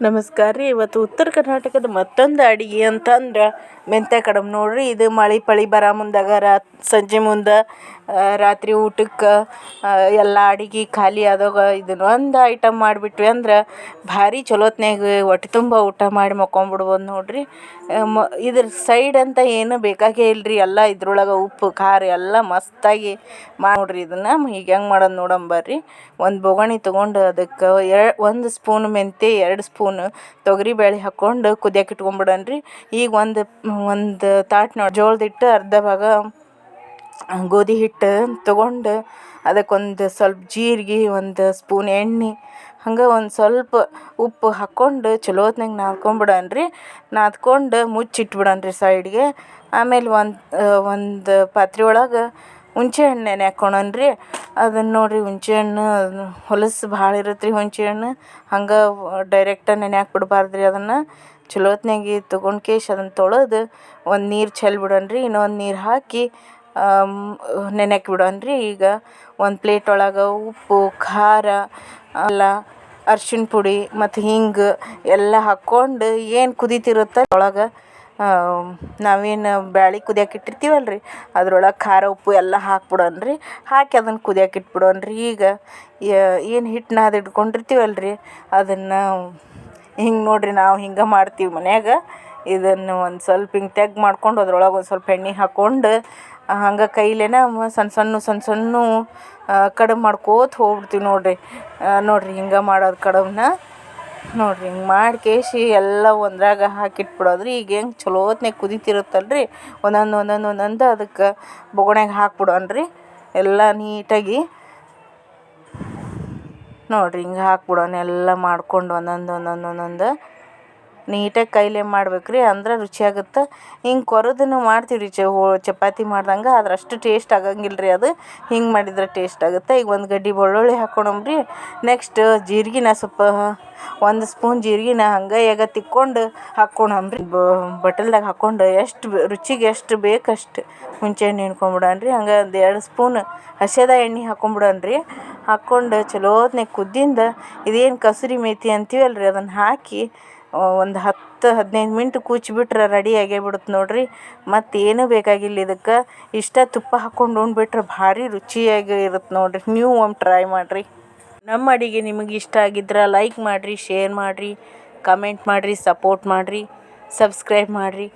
ನಮಸ್ಕಾರ ರೀ. ಇವತ್ತು ಉತ್ತರ ಕರ್ನಾಟಕದ ಮತ್ತೊಂದು ಅಡಿಗೆ ಅಂತಂದ್ರೆ ಮೆಂತ್ಯ ಕಡಬು ನೋಡಿರಿ. ಇದು ಮಳೆ ಪಳಿ ಬರ ಮುಂದಾಗ ರಾ, ಸಂಜೆ ಮುಂದೆ ರಾತ್ರಿ ಊಟಕ್ಕೆ ಎಲ್ಲ ಅಡಿಗೆ ಖಾಲಿ ಆದಾಗ ಇದನ್ನು ಒಂದು ಐಟಮ್ ಮಾಡಿಬಿಟ್ವಿ ಅಂದ್ರೆ ಭಾರಿ ಚಲೋತ್ನ್ಯಾಗ ಒಟ್ಟು ಹೊಟ್ಟೆ ತುಂಬ ಊಟ ಮಾಡಿ ಮಕ್ಕೊಂಬಿಡ್ಬೋದು ನೋಡಿರಿ. ಮ, ಇದ್ರ ಸೈಡ್ ಅಂತ ಏನು ಬೇಕಾಗೇ ಇಲ್ರಿ. ಎಲ್ಲ ಇದ್ರೊಳಗೆ ಉಪ್ಪು, ಖಾರ ಎಲ್ಲ ಮಸ್ತಾಗಿ ನೋಡಿರಿ. ಇದನ್ನು ಈಗ ಹೆಂಗೆ ಮಾಡೋದು ನೋಡೋಣ ಬರ್ರಿ. ಒಂದು ಬೊಗಣಿ ತೊಗೊಂಡು ಅದಕ್ಕೆ ಎರಡು ಒಂದು ಸ್ಪೂನ್ ಮೆಂತ್ಯ, ಎರಡು ಸ್ಪೂನ್ ತೊಗರಿಬೇಳೆ ಹಾಕ್ಕೊಂಡು ಕುದಿಯಕ್ಕೆ ಇಟ್ಕೊಂಬಿಡೋಣ ರೀ ಈಗ ಒಂದು ಒಂದು ತಾಟ್ನೊಳಗೆ ಜೋಳದ ಹಿಟ್ಟು ಅರ್ಧ ಭಾಗ ಗೋಧಿ ಹಿಟ್ಟು ತೊಗೊಂಡು ಅದಕ್ಕೊಂದು ಸ್ವಲ್ಪ ಜೀರಿಗೆ, ಒಂದು ಸ್ಪೂನ್ ಎಣ್ಣೆ, ಹಂಗೆ ಒಂದು ಸ್ವಲ್ಪ ಉಪ್ಪು ಹಾಕ್ಕೊಂಡು ಚಲೋ ಹೊತ್ನಾಗ ರೀ ನಾದ್ಕೊಂಡು ಮುಚ್ಚಿಟ್ಬಿಡೋಣ ರೀ ಸೈಡ್ಗೆ. ಆಮೇಲೆ ಒಂದು ಒಂದು ಪಾತ್ರೆ ಒಳಗೆ ಹುಂಚೆ ಹಣ್ಣು ನೆನೆ ರೀ ಅದನ್ನು ನೋಡಿರಿ ಹುಂಚೆ ಹಣ್ಣು ಹೊಲಸು ಭಾಳ ಇರುತ್ತೆ ರೀ ಹುಂಚೆ ಹಣ್ಣು. ಹಂಗೆ ಡೈರೆಕ್ಟ ನೆನೆ ಹಾಕ್ಬಿಡ್ಬಾರ್ದು ರೀ ಅದನ್ನು. ಚಲೋ ಹೊತ್ನಾಗ ತೊಗೊಂಡು ಕೇಶ್ ಅದನ್ನು ತೊಳೆದು ಒಂದು ನೀರು ಚೆಲ್ಲಿ ಬಿಡೋಣ ರೀ ಇನ್ನೊಂದು ನೀರು ಹಾಕಿ ನೆನೆಯಕ್ಕೆ ಬಿಡೋಣ ರೀ ಈಗ ಒಂದು ಪ್ಲೇಟ್ ಒಳಗೆ ಉಪ್ಪು, ಖಾರ, ಅಲ್ಲ ಅರ್ಶಿಣ ಪುಡಿ ಮತ್ತು ಹಿಂಗೆ ಎಲ್ಲ ಹಾಕ್ಕೊಂಡು ಏನು ಕುದೀತಿರುತ್ತೆ ಒಳಗೆ ನಾವೇನು ಬ್ಯಾಳಿ ಕುದಿಯಕ್ಕೆ ಇಟ್ಟಿರ್ತೀವಲ್ಲ ರೀ ಅದ್ರೊಳಗೆ ಖಾರ, ಉಪ್ಪು ಎಲ್ಲ ಹಾಕ್ಬಿಡೋಣ ರೀ ಹಾಕಿ ಅದನ್ನು ಕುದಿಯಕ್ಕೆ ಇಟ್ಬಿಡೋಣ ರೀ ಈಗ ಏನು ಹಿಟ್ಟನ್ನ ಅದು ಇಟ್ಕೊಂಡಿರ್ತೀವಲ್ಲ ರೀ ಅದನ್ನು ಹಿಂಗೆ ನೋಡಿರಿ ನಾವು ಹಿಂಗೆ ಮಾಡ್ತೀವಿ ಮನ್ಯಾಗ. ಇದನ್ನು ಒಂದು ಸ್ವಲ್ಪ ಹಿಂಗೆ ತೆಗ್ ಮಾಡ್ಕೊಂಡು ಅದ್ರೊಳಗೆ ಒಂದು ಸ್ವಲ್ಪ ಎಣ್ಣೆ ಹಾಕ್ಕೊಂಡು ಹಂಗೆ ಕೈಲೇನ ಸಣ್ಣ ಸಣ್ಣ ಸಣ್ಣ ಸಣ್ಣ ಕಡುಬು ಮಾಡ್ಕೋತ ಹೋಗ್ಬಿಡ್ತೀವಿ ನೋಡಿರಿ. ನೋಡಿರಿ ಹಿಂಗೆ ಮಾಡೋದು ಕಡುಬನ್ನ ನೋಡಿರಿ, ಹಿಂಗೆ ಮಾಡಿ ಎಲ್ಲ ಒಂದ್ರಾಗ ಹಾಕಿಟ್ಬಿಡೋದ್ರಿ, ಈಗ ಹೆಂಗೆ ಚಲೋ ಕುದಿತಿರುತ್ತಲ್ರಿ ಕುದೀತಿರುತ್ತಲ್ಲ ಒಂದೊಂದು ಒಂದೊಂದು ಒಂದೊಂದು ಅದಕ್ಕೆ ಬೊಗಣ್ಯಾಗ ಹಾಕ್ಬಿಡೋಣ್ರಿ ಎಲ್ಲ ನೀಟಾಗಿ. ನೋಡಿರಿ, ಹಿಂಗೆ ಹಾಕ್ಬಿಡೋಣ ಎಲ್ಲ ಮಾಡ್ಕೊಂಡು ಒಂದೊಂದು ಒಂದೊಂದು ಒಂದೊಂದು. ನೀಟಾಗಿ ಕೈಲೇ ಮಾಡ್ಬೇಕು ರೀ ಅಂದ್ರೆ ರುಚಿಯಾಗುತ್ತೆ. ಹಿಂಗೆ ಕೊರೆದೂ ಮಾಡ್ತೀವಿ ರೀ ಚಪಾತಿ ಮಾಡ್ದಂಗೆ ಆದ್ರೆ ಅಷ್ಟು ಟೇಸ್ಟ್ ಆಗಂಗಿಲ್ಲ ರೀ ಅದು. ಹಿಂಗೆ ಮಾಡಿದ್ರೆ ಟೇಸ್ಟ್ ಆಗುತ್ತೆ. ಈಗ ಒಂದು ಗಡ್ಡೆ ಬೆಳ್ಳುಳ್ಳಿ ಹಾಕ್ಕೊಳಮ್ ರೀ ನೆಕ್ಸ್ಟ್ ಜೀರ್ಗಿನ ಸ್ವಲ್ಪ, ಒಂದು ಸ್ಪೂನ್ ಜೀರ್ಗೆನ ಹಂಗೆ ಈಗ ತಿಕ್ಕೊಂಡು ಹಾಕ್ಕೊಳಮ್ ರೀ ಬಟಲ್ದಾಗ ಹಾಕ್ಕೊಂಡು ಎಷ್ಟು ರುಚಿಗೆ ಎಷ್ಟು ಬೇಕಷ್ಟು ಹುಂಚೆ ಹಣ್ಣು ರೀ ಹಂಗೆ ಒಂದು ಎರಡು ಸ್ಪೂನ್ ಹಸಿದ ಎಣ್ಣೆ ಹಾಕ್ಕೊಂಬಿಡೋಣ ರೀ ಹಾಕ್ಕೊಂಡು ಚಲೋ ಹೊತ್ನಾಗ ಕುದ್ದಿಂದ ಇದೇನು ಕಸೂರಿ ಮೇಥಿ ಅಂತೀವಲ್ಲ ರೀ ಅದನ್ನು ಹಾಕಿ ಒಂದು ಹತ್ತು, ಹದಿನೈದು ಮಿನಿಟ್ ಕೂಚ್ಬಿಟ್ರೆ ರೆಡಿ ಆಗೇ ಬಿಡುತ್ತೆ ನೋಡಿರಿ ಮತ್ತೇನೂ ಬೇಕಾಗಿಲ್ಲ ಇದಕ್ಕೆ. ಇಷ್ಟೇ ತುಪ್ಪ ಹಾಕ್ಕೊಂಡು ಉಂಡ್ಬಿಟ್ರೆ ಭಾರಿ ರುಚಿಯಾಗಿ ಇರುತ್ತೆ ನೋಡಿರಿ. ನೀವು ಒಮ್ಮೆ ಟ್ರೈ ಮಾಡಿರಿ. ನಮ್ಮ ಅಡುಗೆ ನಿಮಗೆ ಇಷ್ಟ ಆಗಿದ್ರೆ ಲೈಕ್ ಮಾಡಿರಿ ಶೇರ್ ಮಾಡಿರಿ ಕಮೆಂಟ್ ಮಾಡಿರಿ ಸಪೋರ್ಟ್ ಮಾಡಿರಿ ಸಬ್ಸ್ಕ್ರೈಬ್ ಮಾಡಿರಿ.